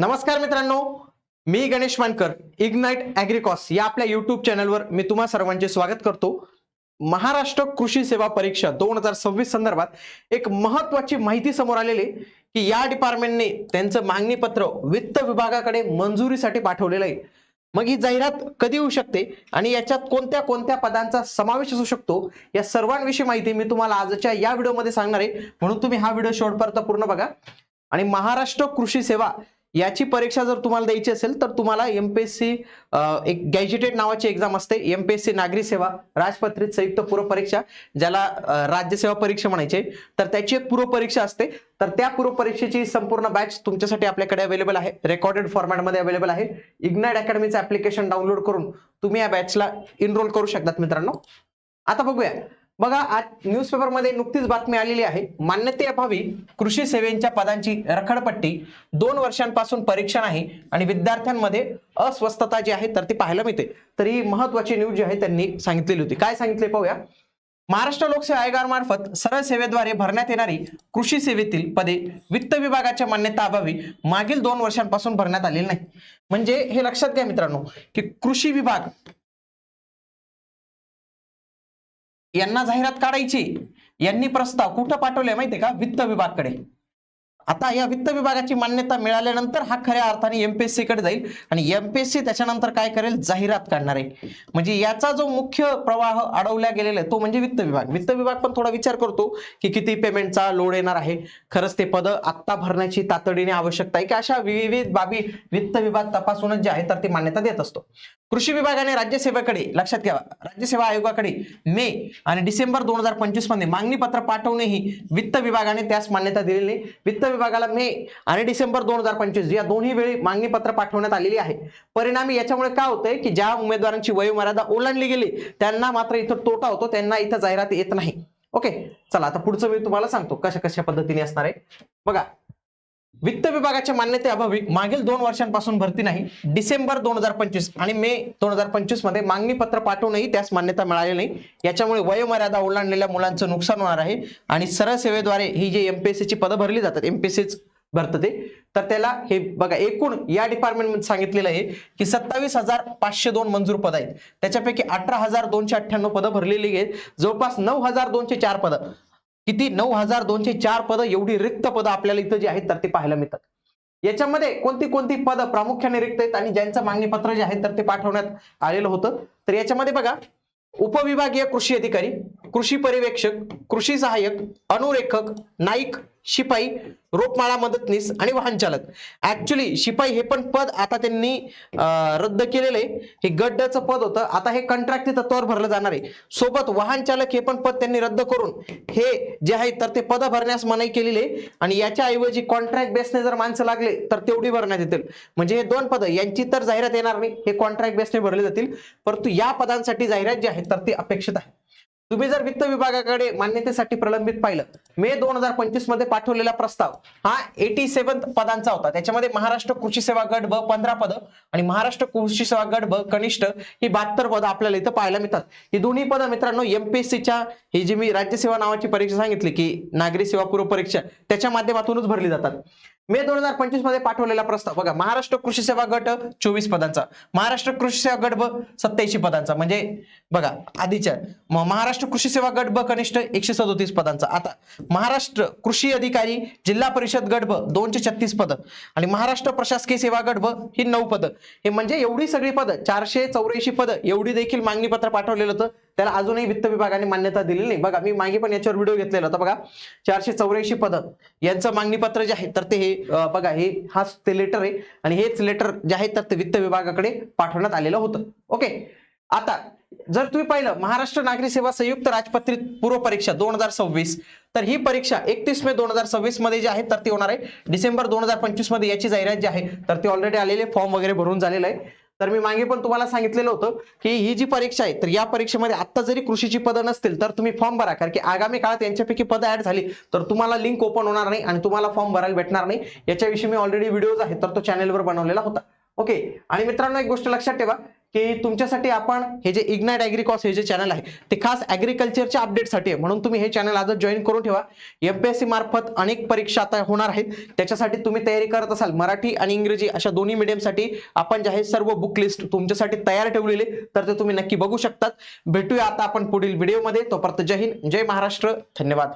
नमस्कार मित्रांनो मी गणेश मानकर इग्नाइट ॲग्रिकॉस या आपल्या युट्यूब चॅनलवर मी तुम्हा सर्वांचे स्वागत करतो. महाराष्ट्र कृषी सेवा परीक्षा दोन हजार सव्वीस संदर्भात एक महत्वाची माहिती समोर आलेली आहे की या डिपार्टमेंटने त्यांचं मागणी पत्र वित्त विभागाकडे मंजुरीसाठी पाठवलेलं आहे. मग ही जाहिरात कधी होऊ शकते आणि याच्यात कोणत्या कोणत्या पदांचा समावेश असू शकतो या सर्वांविषयी माहिती मी तुम्हाला आजच्या या व्हिडिओमध्ये सांगणार आहे. म्हणून तुम्ही हा व्हिडिओ शेवटपर्यंत पूर्ण बघा. आणि महाराष्ट्र कृषी सेवा याची परीक्षा जर तुम्हाला द्यायची असेल तर तुम्हाला एमपीएससी एक गॅजेटेड नावाची एक्झाम असते. एमपीएससी नागरी सेवा राजपत्रित संयुक्त पूर्व परीक्षा ज्याला राज्यसेवा परीक्षा म्हणायचे. तर त्याची एक पूर्व परीक्षा असते. तर त्या पूर्व परीक्षेची संपूर्ण बॅच तुमच्यासाठी आपल्याकडे अवेलेबल आहे. रेकॉर्डेड फॉर्मॅटमध्ये अवेलेबल आहे. इग्नाइट अकॅडमीचं ऍप्लिकेशन डाउनलोड करून तुम्ही या बॅचला इनरोल करू शकतात मित्रांनो. आता बघूया. बघा आज न्यूजपेपरमध्ये नुकतीच बातमी आलेली आहे. मान्यतेअभावी कृषी सेवेच्या पदांची रखडपट्टी दोन वर्षांपासून परीक्षा नाही आणि विद्यार्थ्यांमध्ये अस्वस्थता जी आहे तर ती पाहायला मिळते. तर ही महत्वाची न्यूज जी आहे त्यांनी सांगितलेली होती. काय सांगितले पाहूया. महाराष्ट्र लोकसेवा आयोगामार्फत सरळ सेवेद्वारे भरण्यात येणारी कृषी सेवेतील पदे वित्त विभागाच्या मान्यता अभावी मागील दोन वर्षांपासून भरण्यात आलेली नाही म्हणजे हे लक्षात घ्या मित्रांनो की कृषी विभाग यांना जाहिरात काढायची. यांनी प्रस्ताव कुठं पाठवले माहितीये का? वित्त विभागाकडे. आता या वित्त विभागाची मान्यता मिळाल्यानंतर हा खऱ्या अर्थाने एमपीएससी कडे जाईल आणि एमपीएससी त्याच्यानंतर काय करेल? जाहिरात काढणार आहे. म्हणजे याचा जो मुख्य प्रवाह अडवला गेलेला आहे तो म्हणजे वित्त विभाग. वित्त विभाग पण थोडा विचार करतो की किती पेमेंटचा लोड येणार आहे. खरंच ते पद आत्ता भरण्याची तातडीने आवश्यकता आहे की अशा विविध बाबी वित्त विभाग तपासूनच जे आहे तर ती मान्यता देत असतो. कृषी विभागाने राज्यसेवेकडे लक्षात घ्यावा. राज्यसेवा आयोगाकडे मे आणि डिसेंबर दोन हजार पंचवीसमध्ये मागणी पत्र पाठवणेही वित्त विभागाने त्यास मान्यता दिलेली वित्त विभागाला मे आणि डिसेंबर दोन हजार पंचवीस या दोन्ही वेळी मागणी पत्र पाठवण्यात आलेली आहे. परिणामी याच्यामुळे काय होतंय की ज्या उमेदवारांची वयोमर्यादा ओलांडली गेली त्यांना मात्र इथं तोटा होतो त्यांना इथं जाहिरात येत नाही. ओके चला आता पुढचं मी तुम्हाला सांगतो कशा कशा पद्धतीने असणार आहे. बघा वित्त विभागाच्या मान्यतेअभावी मागील दोन वर्षांपासून भरती नाही. डिसेंबर दोन हजार पंचवीस आणि मे दोन हजार पंचवीसमध्ये मागणी पत्र पाठवूनही त्यास मान्यता मिळाली नाही. याच्यामुळे वयोमर्यादा ओलांडलेल्या मुलांचं नुकसान होणार आहे आणि सरळ सेवेद्वारे ही जी एमपीएससीची पदं भरली जातात एमपीएससीच भरतं ते तर त्याला हे बघा एकूण या डिपार्टमेंटमध्ये सांगितलेलं आहे की सत्तावीस हजार पाचशे दोन मंजूर पद आहेत. त्याच्यापैकी अठरा हजार दोनशे अठ्ठ्याण्णव पदं भरलेली आहेत. जवळपास नऊ हजार दोनशे चार पदं. किती? नऊ हजार दोनशे चार पदं एवढी रिक्त पदं आपल्याला इथं जी आहेत तर ते पाहायला मिळतात. याच्यामध्ये कोणती कोणती पद प्रामुख्याने रिक्त आहेत आणि ज्यांचं मागणी पत्र जे आहे तर ते पाठवण्यात आलेलं होतं. तर याच्यामध्ये बघा उपविभागीय कृषी अधिकारी कृषी पर्यवेक्षक कृषी सहाय्यक अनुरेखक नाईक शिपाई रोपमाळा मदतनीस आणि वाहन चालक. ऍक्च्युली शिपाई हे पण पद आता त्यांनी रद्द केलेलं आहे हे गड्डचं पद होतं. आता हे कंत्राटी तत्वावर भरलं जाणार आहे. सोबत वाहन चालक हे पण पद त्यांनी रद्द करून हे जे आहे तर ते पद भरण्यास मनाई केलेली आहे. आणि याच्या ऐवजी कॉन्ट्रॅक्ट बेसने जर माणसं लागले तर तेवढी भरण्यात येतील. म्हणजे हे दोन पद यांची तर जाहिरात येणार नाही. हे कॉन्ट्रॅक्ट बेसने भरले जातील. परंतु या पदांसाठी जाहिरात जी आहे तर ती अपेक्षित आहे. तुम्ही जर वित्त विभागाकडे मान्यतेसाठी प्रलंबित पाहिलं मे दोन हजार पंचवीसमध्ये पाठवलेला प्रस्ताव हा एटी सेव्हन पदांचा होता. त्याच्यामध्ये महाराष्ट्र कृषी सेवा गट ब पंधरा पदं आणि महाराष्ट्र कृषी सेवा गट ब कनिष्ठ ही बहात्तर पदं आपल्याला इथं पाहायला मिळतात. ही दोन्ही पदं मित्रांनो एमपीएससीच्या ही जी मी राज्यसेवा नावाची परीक्षा सांगितली की नागरी सेवा पूर्व परीक्षा त्याच्या माध्यमातूनच भरली जातात. मे दोन हजार पंचवीसमध्ये पाठवलेला प्रस्ताव. बघा महाराष्ट्र कृषी सेवा गट चोवीस पदांचा. महाराष्ट्र कृषी सेवा गट ब सत्याऐंशी पदांचा. म्हणजे बघा आधीच्या. महाराष्ट्र कृषी सेवा गट ब कनिष्ठ एकशे सदोतीस पदांचा. आता महाराष्ट्र कृषी अधिकारी जिल्हा परिषद गट ब दोनशे छत्तीस पदं. आणि महाराष्ट्र प्रशासकीय सेवा गट ब ही नऊ पदं. हे म्हणजे एवढी सगळी पदं चारशे चौऱ्याऐंशी पदं एवढी देखील मागणी पत्र पाठवलेलं होतं. त्याला अजूनही वित्त विभागाने मान्यता दिलेली नाही. बघा मी मागे पण याच्यावर व्हिडिओ घेतलेला होता. बघा चारशे चौऱ्याऐंशी पदं यांचं मागणी पत्र जे आहे तर ते हे बघा हे हाच ते लेटर आहे आणि हेच लेटर जे आहे तर ते वित्त विभागाकडे पाठवण्यात आलेलं होतं. ओके? आता जर तुम्ही पाहिलं महाराष्ट्र नागरी सेवा संयुक्त राजपत्रित पूर्व परीक्षा दोन हजार सव्वीस तर ही परीक्षा एकतीस मे दोन हजार सव्वीसमध्ये जी आहे तर ती होणार आहे. डिसेंबर दोन हजार पंचवीसमध्ये याची जाहिरात जी आहे तर ती ऑलरेडी आलेली फॉर्म वगैरे भरून झालेलं आहे. तर मी मागे पण तुम्हाला सांगितलेलं होतं की ही जी परीक्षा आहे तर या परीक्षेमध्ये आता जरी कृषीची पदं नसतील तर तुम्ही फॉर्म भरा. कारण की आगामी काळात यांच्यापैकी पदं ऍड झाली तर तुम्हाला लिंक ओपन होणार नाही आणि तुम्हाला फॉर्म भरायला भेटणार नाही. याच्याविषयी मी ऑलरेडी व्हिडिओज आहे तर तो चॅनेलवर बनवलेला होता. ओके आणि मित्रांनो एक गोष्ट लक्षात ठेवा. की तुमच्यासाठी आपण हे जे इग्नाइट ॲग्रिकॉस हे जे चॅनल आहे ते खास ॲग्रिकल्चरच्या अपडेटसाठी आहे. म्हणून तुम्ही हे चॅनल आजच जॉईन करून ठेवा. एमपीएससी मार्फत अनेक परीक्षा आता होणार आहेत. त्याच्यासाठी तुम्ही तयारी करत असाल मराठी आणि इंग्रजी अशा दोन्ही मीडियमसाठी आपण जे आहे सर्व बुक लिस्ट तुमच्यासाठी तयार ठेवलेले तर ते तुम्ही नक्की बघू शकतात. भेटूया आता आपण पुढील व्हिडिओमध्ये तोपर्यंत जय हिंद जय महाराष्ट्र. धन्यवाद.